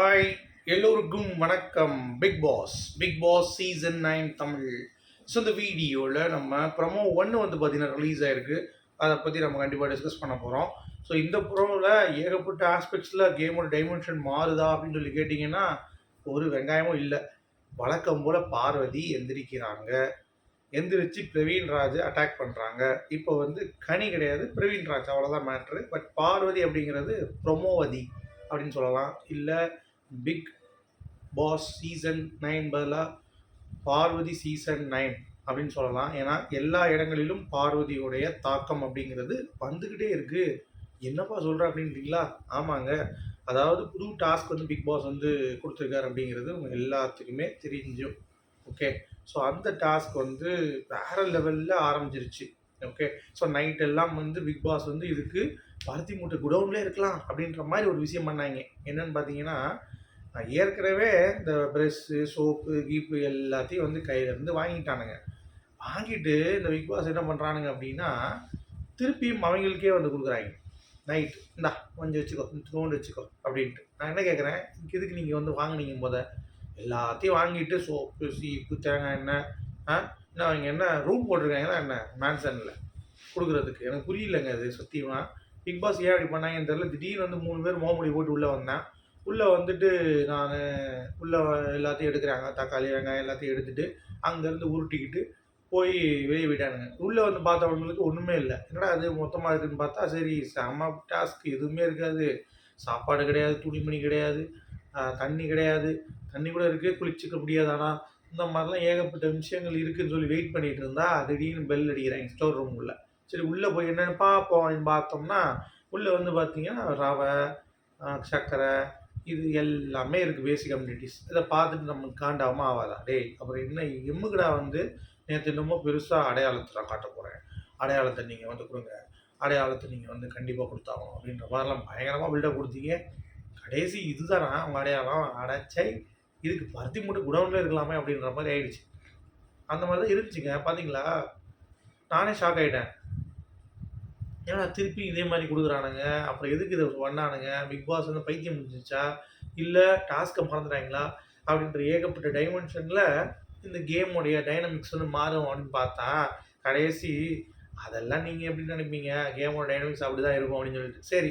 Hi எல்லோருக்கும் வணக்கம். Big boss big boss season nine Tamil. So இந்த வீடியோவில் நம்ம ப்ரமோ ஒன்று வந்து பார்த்தீங்கன்னா ரிலீஸ் ஆயிருக்கு. அதை பற்றி நம்ம கண்டிப்பாக டிஸ்கஸ் பண்ண போகிறோம் ஸோ இந்த ப்ரோவில் ஏகப்பட்ட ஆஸ்பெக்ட்ஸில் கேமோட டைமென்ஷன் மாறுதா அப்படின்னு சொல்லி கேட்டிங்கன்னா ஒரு வெங்காயமும் இல்லை. வழக்கம் போல் பார்வதி எந்திரிக்கிறாங்க. எந்திரிச்சு பிரவீன் ராஜ் அட்டாக் பண்ணுறாங்க இப்போ வந்து கனி கிடையாது பிரவீன் ராஜ். அவ்வளோதான் மேட்ரு பட் பார்வதி அப்படிங்கிறது ப்ரொமோவதி அப்படின்னு சொல்லலாம். இல்லை பிக் பாஸ் சீசன் நைன் பதிலாக பார்வதி சீசன் நைன் அப்படின்னு சொல்லலாம். ஏன்னா எல்லா இடங்களிலும் பார்வதியுடைய தாக்கம் அப்படிங்கிறது வந்துக்கிட்டே இருக்குது என்னப்பா சொல்கிற அப்படின்றீங்களா? ஆமாங்க. அதாவது புது டாஸ்க் வந்து பிக் பாஸ் வந்து கொடுத்துருக்காரு அப்படிங்கிறது உங்கள் எல்லாத்துக்குமே தெரிஞ்சும். ஓகே. ஸோ அந்த டாஸ்க் வந்து வேறு லெவலில் ஆரம்பிச்சிருச்சு. ஓகே. ஸோ நைட் எல்லாம் வந்து பிக் பாஸ் வந்து இதுக்கு பருத்தி மூட்டை குடவுன்லேயே இருக்கலாம் அப்படின்ற மாதிரி ஒரு விஷயம் பண்ணாங்க. என்னன்னு பார்த்தீங்கன்னா நான் ஏற்கனவே இந்த ப்ரெஷ்ஷு சோப்பு கீப்பு எல்லாத்தையும் வந்து கையிலேருந்து வாங்கிட்டானுங்க. வாங்கிட்டு இந்த பிக் பாஸ் என்ன பண்ணுறானுங்க அப்படின்னா திருப்பியும் அவங்களுக்கே வந்து கொடுக்குறாங்க. நைட் இந்தா கொஞ்சம் வச்சுக்கோ தோண்டு வச்சுக்கோ அப்படின்ட்டு. நான் என்ன கேட்குறேன் இதுக்கு நீங்கள் வந்து வாங்கினீங்க போத எல்லாத்தையும் வாங்கிட்டு சோப்பு சீப்பு தேங்காய் எண்ணெய் ஆ? இன்னும் அவங்க என்ன ரூம் போட்டிருக்காங்கன்னா என்ன? மேன்சனில் கொடுக்குறதுக்கு. எனக்கு புரியலங்க அது சத்தியமாக பிக் பாஸ் ஏன் அப்படி பண்ணாங்கன்னு தெரில திடீர்னு வந்து மூணு பேர் மோமடி போட்டு உள்ளே வந்தேன். உள்ளே வந்துட்டு நான் உள்ளே எல்லாத்தையும் எடுக்கிறாங்க. தக்காளி வெங்காயம் எல்லாத்தையும் எடுத்துகிட்டு அங்கேருந்து உருட்டிக்கிட்டு போய் வெளியே போயிட்டானுங்க. உள்ளே வந்து பார்த்தவங்களுக்கு ஒன்றுமே இல்லை. என்னடா அது மொத்தமாக இருக்குதுன்னு பார்த்தா சரி செம டாஸ்க் எதுவுமே இருக்காது. சாப்பாடு கிடையாது துணிமணி கிடையாது தண்ணி கிடையாது. தண்ணி கூட இருக்குது குளிச்சுக்க முடியாது. ஆனால் இந்த மாதிரிலாம் ஏகப்பட்ட விஷயங்கள் இருக்குதுன்னு சொல்லி வெயிட் பண்ணிட்டு இருந்தா திடீர்னு பெல் அடிக்கிறாங்க ஸ்டோர் ரூம் சரி உள்ளே போய் என்னென்னு பார்ப்போம் அப்படின்னு பார்த்தோம்னா உள்ளே வந்து பார்த்தீங்கன்னா ரவை சர்க்கரை இது எல்லாமே இருக்குது பேசிக் கம்யூனிட்டிஸ் இதை பார்த்துட்டு நம்ம காண்டாமல் ஆகாதா டேய் அப்புறம் என்ன எம்முக்குடா வந்து நேற்று என்னமோ பெருசாக அடையாளத்தை நான் காட்ட போகிறேன் அடையாளத்தை நீங்கள் வந்து கொடுங்க. அடையாளத்தை நீங்கள் வந்து கண்டிப்பாக கொடுத்தாகணும் அப்படின்ற மாதிரிலாம் பயங்கரமாக பில்டப் கொடுத்தீங்க. கடைசி இதுதானா? அவங்க அடையாளம். அடைச்சை இதுக்கு பருத்தி மட்டும் குடவுனில் இருக்கலாமே அப்படின்ற மாதிரி ஆயிடுச்சு. அந்த மாதிரி தான் இருந்துச்சுங்க. பார்த்தீங்களா நானே ஷாக் ஆகிட்டேன் ஏன்னா திருப்பி இதே மாதிரி கொடுக்குறானுங்க. அப்புறம் எதுக்கு இதை பண்ணானுங்க? பிக் பாஸ் வந்து பைத்தியம் முடிஞ்சிச்சா இல்லை டாஸ்க்கை மறந்துட்டாங்களா? அப்படின்ற ஏகப்பட்ட டைமென்ஷனில் இந்த கேமுடைய டைனமிக்ஸ் வந்து மாறும் அப்படின்னு பார்த்தா கடைசி அதெல்லாம் நீங்கள் எப்படி நினைப்பீங்க? கேமோட டைனமிக்ஸ் அப்படி தான் இருக்கும் அப்படின்னு சொல்லிட்டு. சரி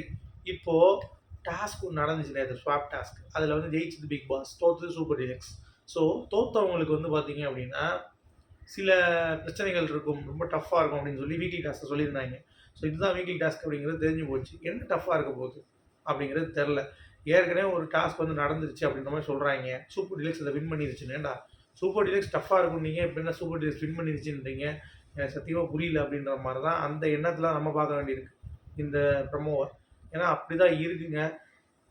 இப்போது டாஸ்க் ஒன்று நடந்துச்சு நேற்று ஸ்வாப் டாஸ்க் அதில் வந்து ஜெயிச்சது பிக் பாஸ் தோற்றுது சூப்பர் டிலக்ஸ் ஸோ தோத்தவங்களுக்கு வந்து பார்த்தீங்க அப்படின்னா சில பிரச்சனைகள் இருக்கும். ரொம்ப டஃப்பாக இருக்கும் அப்படின்னு சொல்லி வீக்லி டாஸ்க்கை சொல்லியிருந்தாங்க. ஸோ இதுதான் வீக்லி டாஸ்க் அப்படிங்கிறது தெரிஞ்சு போச்சு. என்ன டஃப்பாக இருக்க போகுது அப்படிங்கிறது தெரில ஏற்கனவே ஒரு டாஸ்க் வந்து நடந்துருச்சு அப்படின்ற மாதிரி சொல்கிறாங்க சூப்பர் டிலக்ஸ் அதை வின் பண்ணிருச்சுன்னு. சூப்பர் டிலக்ஸ் டஃப்பாக இருக்கும் நீங்கள் இப்போ என்ன சூப்பர் டிலக்ஸ் வின் பண்ணிருச்சுன்றீங்க? எனக்கு சத்தியமாக புரியல அப்படின்ற மாதிரி தான் அந்த எண்ணத்தில் நம்ம பார்க்க வேண்டியிருக்கு இந்த ப்ரமோவை ஏன்னா அப்படி தான் இருக்குங்க.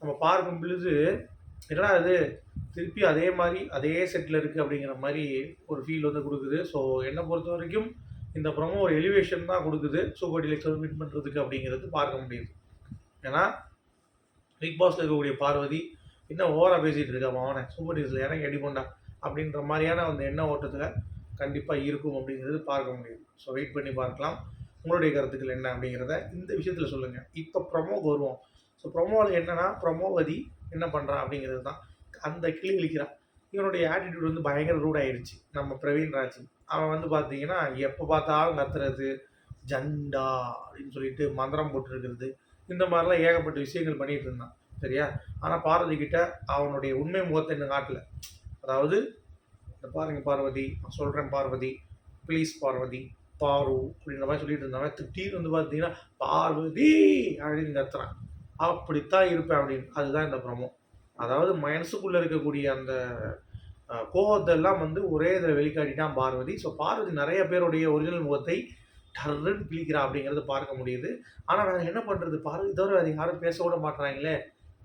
நம்ம பார்க்கும் பொழுது என்னடா அது திருப்பி அதே மாதிரி அதே செட்டில் இருக்குது அப்படிங்கிற மாதிரி ஒரு ஃபீல் வந்து கொடுக்குது. ஸோ என்னை பொறுத்த வரைக்கும் இந்த ப்ரொமோ ஒரு எலிவேஷன் தான் கொடுக்குது. சூப்பர் டிலக்ஸ் வந்து வின் பண்ணுறதுக்கு அப்படிங்கிறது பார்க்க முடியுது. ஏன்னா பிக் பாஸில் இருக்கக்கூடிய பார்வதி இன்னும் ஓவராக பேசிகிட்டு இருக்கா அவனை சூப்பர் டிலக்ஸில் இறங்கி அடிபண்டா அப்படின்ற மாதிரியான அந்த எண்ண ஓட்டத்தில் கண்டிப்பாக இருக்கும் அப்படிங்கிறது பார்க்க முடியுது. ஸோ வெயிட் பண்ணி பார்க்கலாம். உங்களுடைய கருத்துக்கள் என்ன அப்படிங்கிறத இந்த விஷயத்தில் சொல்லுங்கள் இப்போ ப்ரொமோக்கு வருவோம். ஸோ ப்ரொமோவில் என்னென்னா ப்ரொமோவதி என்ன பண்ணுறான் அப்படிங்கிறது தான். அந்த கிளி இழிக்கிறான் இவனுடைய ஆட்டிடியூட் வந்து பயங்கர ரூட் ஆயிடுச்சு நம்ம பிரவீன் ராஜ். அவன் வந்து பார்த்தீங்கன்னா எப்போ பார்த்தாலும் கத்துறது ஜண்டா அப்படின்னு சொல்லிட்டு மந்திரம் போட்டுருக்கிறது. இந்த மாதிரிலாம் ஏகப்பட்ட விஷயங்கள் பண்ணிட்டு இருந்தான். சரியா? ஆனால் பார்வதி கிட்ட அவனுடைய உண்மை முகத்தை இன்னும் காட்டல. அதாவது இந்த பாருங்க பார்வதி நான் சொல்கிறேன் பார்வதி ப்ளீஸ் பார்வதி பாரு அப்படின்ற மாதிரி சொல்லிட்டு இருந்தவன் திடீர்னு வந்து பார்த்தீங்கன்னா பார்வதி அப்படின்னு கத்துறான். அப்படித்தான் இருப்பேன் அப்படின்னு. அதுதான் இந்த பிரமோ அதாவது மனசுக்குள்ளே இருக்கக்கூடிய அந்த கோபத்தெல்லாம் வந்து ஒரே இதில் வெளிக்காட்டிட்டான் பார்வதி. ஸோ பார்வதி நிறைய பேருடைய ஒரிஜினல் முகத்தை டர்ன்னு பிழிக்கிறா அப்படிங்கிறது பார்க்க முடியுது. ஆனால் நாங்கள் என்ன பண்ணுறது பார்வதி தவிர அது யாரும் பேச கூட மாட்டுறாங்களே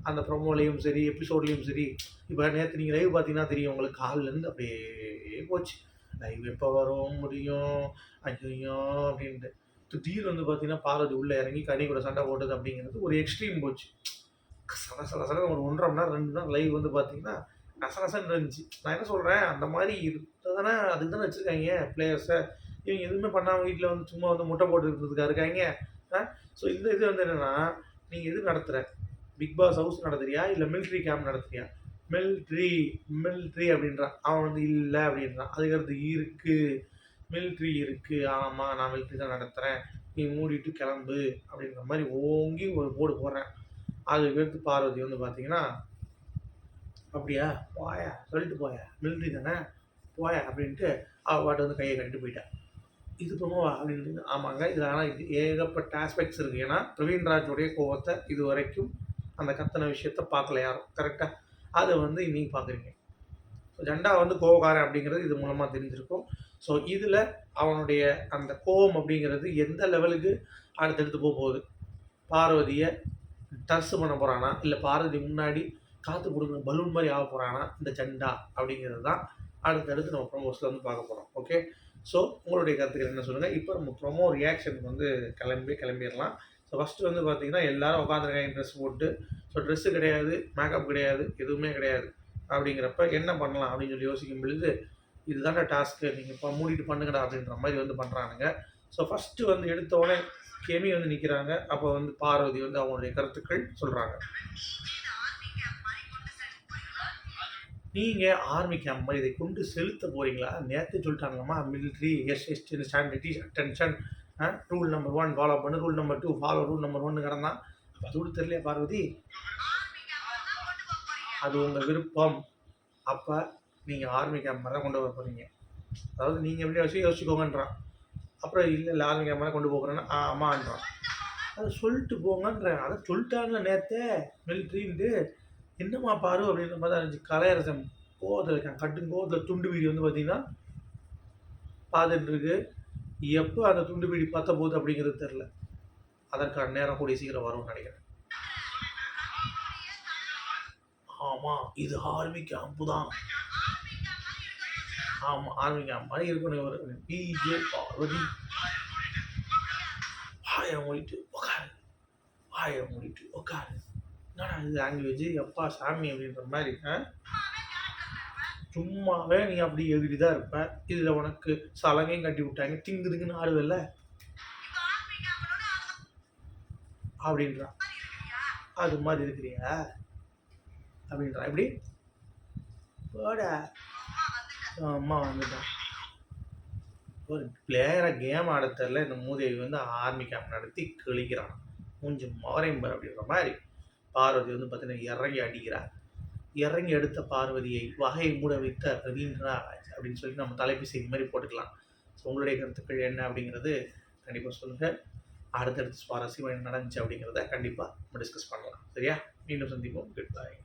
அந்த ப்ரொமோலையும் சரி எபிசோட்லேயும் சரி. இப்போ நேற்று நீங்கள் லைவ் பார்த்தீங்கன்னா தெரியும் உங்களுக்கு காலிலேருந்து அப்படியே போச்சு. லைவ் எப்போ வரும்? முடியும். ஐயோ அப்படின்ட்டு. திடீர்னு வந்து பார்த்தீங்கன்னா பார்வதி உள்ளே இறங்கி கனி கூட சண்டை போட்டது அப்படிங்கிறது ஒரு எக்ஸ்ட்ரீம் போச்சு. சட சட சட ஒரு ஒன்றரை மணி நேரம் ரெண்டு நாள் நேரம் லைவ் வந்து பார்த்தீங்கன்னா நசநசன்னு இருந்துச்சு. நான் என்ன சொல்கிறேன் அந்த மாதிரி தானே அதுக்கு தானே வச்சுருக்காங்க பிளேயர்ஸை இவங்க எதுவுமே பண்ணாமல் வீட்டில் வந்து சும்மா வந்து முட்டை போட்டு இருக்கிறதுக்காக இருக்காங்க? ஸோ இந்த இது வந்து என்னென்னா நீங்கள் எது நடத்துகிற பிக் பாஸ் ஹவுஸ் நடத்துறியா? இல்லை மிலிட்ரி கேம்ப் நடத்துறியா? மில்ட்ரி மில்ட்ரி அப்படின்றான் அவன் வந்து இல்லை அப்படின்றான் அதுக்கடுத்து இருக்குது மில்ட்ரி இருக்குது ஆமாம் நான் மில்ட்ரி தான் நடத்துகிறேன் நீ மூடிட்டு கிளம்பு அப்படின்ற மாதிரி ஓங்கி ஒரு போர்டு போடுறேன். அதுக்கடுத்து பார்வதி வந்து பார்த்தீங்கன்னா அப்படியா? போயா? சொல்லிட்டு போயா? மிலிட்ரி தானே? போயா? அப்படின்ட்டு அவள் பாட்டு வந்து கையை கட்டிட்டு போயிட்டா. இது பண்ணுவா அப்படின்னு ஆமாங்க இதில் ஆனால் இது ஏகப்பட்ட ஆஸ்பெக்ட்ஸ் இருக்குது ஏன்னா பிரவீன் கோபத்தை கோவத்தை இது வரைக்கும் அந்த கத்தனை விஷயத்த பார்க்கல யாரும். கரெக்டாக அதை வந்து இன்றைக்கி பார்க்குறீங்க ஸோ ஜெண்டா வந்து கோவக்காரன் அப்படிங்கிறது இது மூலமாக தெரிஞ்சிருக்கும். ஸோ இதில் அவனுடைய அந்த கோவம் அப்படிங்கிறது எந்த லெவலுக்கு அடுத்தடுத்து போக போகுது? பார்வதியை டர்ஸ் பண்ண போகிறானா இல்லை பாரதி முன்னாடி காற்று கொடுக்குற பலூன் மாதிரி ஆக போகிறானா இந்த ஜெண்டா அப்படிங்கிறது தான் அடுத்தடுத்து நம்ம ப்ரொமோஸில் வந்து பார்க்க போகிறோம் ஓகே ஸோ உங்களுடைய கருத்துக்கள் என்ன சொல்லுங்கள் இப்போ நம்ம ப்ரொமோ ரியாக்ஷனுக்கு வந்து கிளம்பி கிளம்பிடலாம். ஸோ ஃபஸ்ட்டு வந்து பார்த்தீங்கன்னா எல்லாரும் உட்காந்துருக்காங்க ட்ரெஸ் போட்டு. ஸோ ட்ரெஸ்ஸு கிடையாது மேக்கப் கிடையாது எதுவுமே கிடையாது. அப்படிங்கிறப்ப என்ன பண்ணலாம் அப்படின்னு சொல்லி யோசிக்கும் பொழுது இதுதான் டாஸ்க்கு நீங்கள் இப்போ மூடிட்டு பண்ணுங்கடா அப்படின்ற மாதிரி வந்து பண்ணுறானுங்க ஸோ ஃபஸ்ட்டு வந்து எடுத்த உடனே கெமி வந்து நிற்கிறாங்க அப்போ வந்து பார்வதி வந்து அவங்களுடைய கருத்துக்கள் சொல்கிறாங்க நீங்கள் ஆர்மி கேம்ப் மாதிரி இதை கொண்டு செலுத்த போகிறீங்களா நேற்று சொல்லிட்டாங்கம்மா military yes yes stand at ease attention rule number one follow பண்ணு rule number two follow rule number ஒன்று கிடந்தான். அப்போ அது கூட பார்வதி? அது உங்கள் விருப்பம். அப்போ நீங்கள் ஆர்மி கேம்ப் மாதிரி தான் கொண்டு வர போகிறீங்க அதாவது நீங்கள் எப்படி வச்சு யோசிச்சுக்கோங்கன்றான். அப்புறம் இல்லை இல்லை ஆர்மி கொண்டு போகிறேன்னா ஆ ஆமான்றான் அதை சொல்லிட்டு போங்கன்றேன் அதை சொல்லிட்டாங்களே நேற்றே மிலிட்ரின்ட்டு என்னம்மா பாரு அப்படின்ற மாதிரி இருந்துச்சு. கலையரசன் கோவத்தில் இருக்கான். கட்டும் கோவத்தில் துண்டு வீடி வந்து பார்த்தீங்கன்னா பார்த்துட்டு இருக்கு எப்போ அந்த துண்டு வீடி பற்ற போகுது அப்படிங்கிறது தெரில அதற்கான நேரம் கூடிய சீக்கிரம் வரும்னு நினைக்கிறேன். ஆமாம் இது ஆர்மி கேம்ப்பு தான். ஆமாம் ஆரம்பிக்கலாம் மணி இருக்கணும் இவர். பிஜே பார்வதி. வாயை மூடிட்டு உட்காரு வாயை மூடிட்டு உட்காரு என்னடா இது லாங்குவேஜ் எப்பா சாமி அப்படின்ற மாதிரி இருக்கேன் சும்மாவே நீ அப்படி எழுதி தான் இருப்ப. இதில் உனக்கு சலங்கையும் கட்டி விட்டாங்க. திங்குதுக்குன்னு ஆடுவில்ல அப்படின்றான் அது மாதிரி இருக்கிறியா? அப்படின்றான் எப்படி? போட. அம்மா வந்துட்டான் ஒரு பிளேயரை கேம் ஆட இந்த மூதேவி வந்து ஆர்மி கேம்ப் நடத்தி கிழிக்கிறான். மூஞ்சி மவரைம்பர் அப்படின்ற மாதிரி. பார்வதி வந்து பார்த்தீங்கன்னா இறங்கி அடிக்கிறார். இறங்கி எடுத்த பார்வதியை வகையை மூட வைத்த ரவீந்திராஜ் அப்படின்னு சொல்லி நம்ம தலைப்பு செய்தி மாதிரி போட்டுக்கலாம். ஸோ உங்களுடைய கருத்துக்கள் என்ன அப்படிங்கிறது கண்டிப்பாக சொல்லுங்கள் அடுத்தடுத்து சுவாரஸ்யம் என்ன நடந்துச்சு அப்படிங்கிறத கண்டிப்பாக நம்ம டிஸ்கஸ் பண்ணலாம். சரியா? மீண்டும் சந்திப்போம். குட் பாய்